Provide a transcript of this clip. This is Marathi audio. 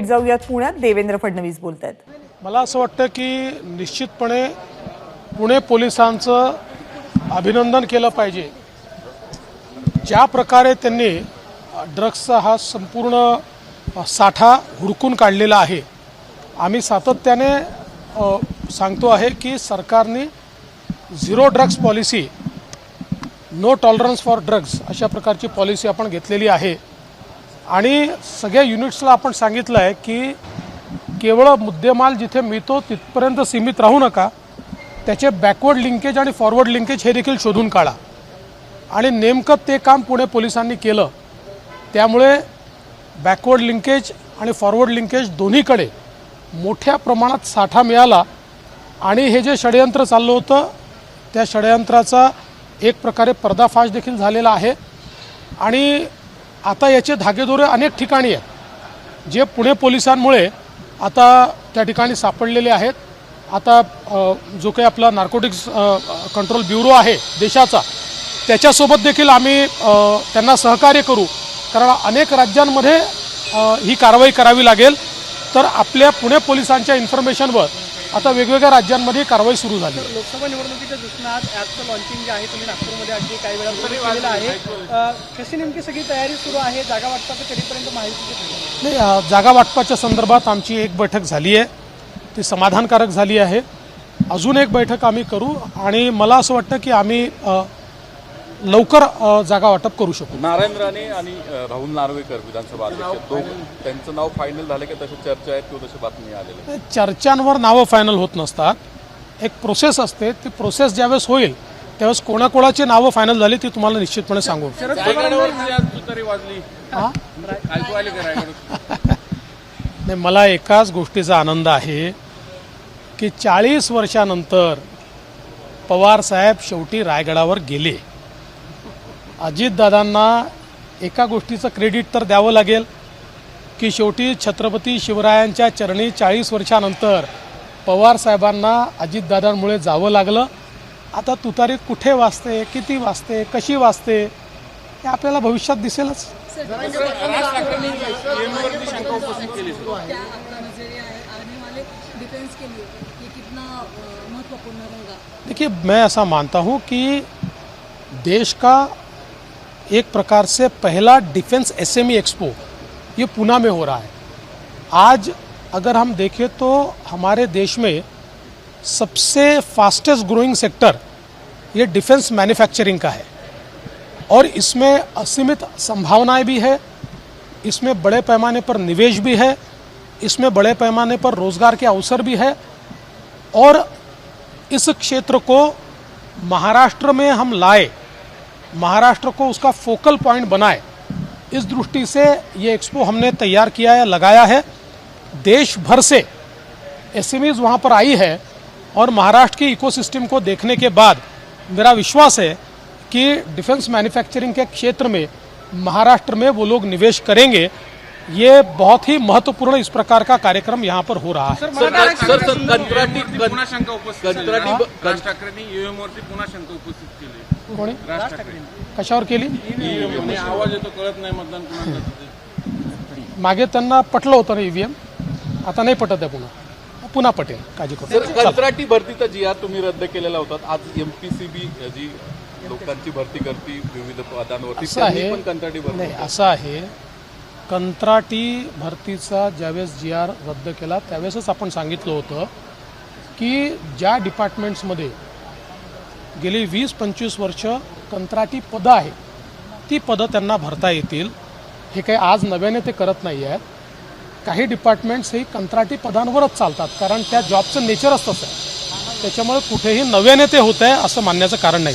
थेट जाऊयात पुण्यात. देवेंद्र फडणवीस बोलत आहेत मला असं वाटतं की निश्चितपणे पुणे पोलिसांचं अभिनंदन केलं पाहिजे. ज्या प्रकारे त्यांनी ड्रग्सचा हा संपूर्ण साठा हुडकून काढलेला आहे. आम्ही सातत्याने सांगतो आहे की सरकारने zero drugs policy no tolerance for drugs अशा प्रकारची पॉलिसी आपण घेतलेली आहे. आणि सगळ्या युनिट्सला आपण सांगितलं आहे की केवळ मुद्देमाल जिथे मिळतो तिथपर्यंत सीमित राहू नका. त्याचे बॅकवर्ड लिंकेज आणि फॉरवर्ड लिंकेज हे देखील शोधून काढा. आणि नेमकं ते काम पुणे पोलिसांनी केलं. त्यामुळे बॅकवर्ड लिंकेज आणि फॉरवर्ड लिंकेज दोन्हीकडे मोठ्या प्रमाणात साठा मिळाला. आणि हे जे षडयंत्र चाललं होतं त्या षडयंत्राचा एक प्रकारे पर्दाफाश देखील झालेला आहे. आणि आता याचे धागेदोरे अनेक ठिकाणी आहेत. जे पुणे पोलिसांमुळे आता त्या ठिकाणी सापडलेले आहेत. आता जो काही आपला नार्कोटिक्स कंट्रोल ब्युरो आहे देशाचा त्याच्यासोबत देखील आम्ही त्यांना सहकार्य करू. कारण अनेक राज्यांमध्ये ही कारवाई करावी लागेल. तर आपल्या पुणे पोलिसांच्या इन्फॉर्मेशनवर आता वेगवेगळ्या राज्यांमध्ये कारवाई सुरू झाली आहे. लोकसभा निवडणुकीच्या दृष्टीनं आज ॲपचं लॉन्चिंग जे आहे तुम्ही नागपूरमध्ये अगदी काही वेळापूर्वी केलेलं आहे कशी नेमकी सगळी तयारी सुरू आहे जागा वाटपाचं कधीपर्यंत माहिती? नाही जागा वाटपाच्या संदर्भात आमची एक बैठक झाली आहे ती समाधानकारक झाली आहे अजून एक बैठक आम्ही करू आणि मला असं वाटतं की आम्ही लवकर जागा वाटप करू शकू. नारायण राणे आणि राहुल नार्वेकर विधानसभा अध्यक्ष त्यांचं नाव फायनल झालं की तशी चर्चा आहेत किंवा तशी बातमी आलेली चर्चांवर नावं फायनल होत नसतात. एक प्रोसेस असते. ती प्रोसेस ज्यावेळेस होईल त्यावेळेस कोणाकोणाची नावं फायनल झाली ती तुम्हाला निश्चितपणे सांगू. हा? नाही मला एकाच गोष्टीचा आनंद आहे की चाळीस वर्षानंतर पवार साहेब शेवटी रायगडावर गेले. अजितदादांना एका गोष्टीचं क्रेडिट तर द्यावं लागेल की शेवटी छत्रपती शिवरायांच्या चरणी चाळीस वर्षानंतर पवार साहेबांना अजितदादांमुळे जावं लागलं. आता तुतारी कुठे वाचते किती वाचते कशी वाचते हे आपल्याला भविष्यात दिसेलच. देखिए मैं ऐसा मानता हूँ कि देश का एक प्रकार से पहला डिफेंस एसएमई एक्सपो ये पूना में हो रहा है। आज अगर हम देखें तो हमारे देश में सबसे फास्टेस्ट ग्रोइंग सेक्टर ये डिफेंस मैन्युफैक्चरिंग का है। और इसमें असीमित संभावनाएँ भी है, इसमें बड़े पैमाने पर निवेश भी है, इसमें बड़े पैमाने पर रोज़गार के अवसर भी है। और इस क्षेत्र को महाराष्ट्र में हम लाए महाराष्ट्र को उसका फोकल पॉइंट बनाए। इस दृष्टि से ये एक्सपो हमने तैयार किया है लगाया है। देश भर से एस एम वहाँ पर आई है और महाराष्ट्र की इकोसिस्टम को देखने के बाद मेरा विश्वास है कि डिफेंस मैन्युफैक्चरिंग के क्षेत्र में महाराष्ट्र में वो लोग निवेश करेंगे ये बहुत ही महत्त्वपूर्ण इस प्रकार का कार्यक्रम यहाँ पर हो रहा है। सर सर सर कंत्राटी पुन्हा शंका उपस्थित केली. कंत्राटी राज ठाकरेंनी ईव्हीएम वरती पुन्हा शंका उपस्थित केली कोणी राज ठाकरे। कशावर केली आवाज येतो कळत नाही मतदान कुणाचं ते. मागे त्यांना पटलं होतं ना ईव्हीएम. आता नाही पटत आहे पुन्हा. पुन्हा पटेल काळजी करू. कंत्राटी भरतीचा जी आर तुम्ही रद्द केलेला होता आज एमपीसीबी जी लोकांची भरती करते विविध पदांवरती असं आहे. त्यांनी पण कंत्राटी भरती नाही असं आहे. कंत्राटी भरतीचा ज्यावेळेस जी आर रद्द केला त्यावेळेसच आपण सांगितलं होतं की ज्या डिपार्टमेंट्समध्ये गेली वीस पंचवीस वर्ष कंत्राटी पदं आहेत ती पदं त्यांना भरता येतील. हे काही आज नव्याने ते करत नाही आहेत. काही डिपार्टमेंट्स ही कंत्राटी पदांवरच चालतात कारण त्या जॉबचं नेचरच तसं आहे. त्याच्यामुळे कुठेही नव्याने ते होत आहे असं मानण्याचं कारण नाही.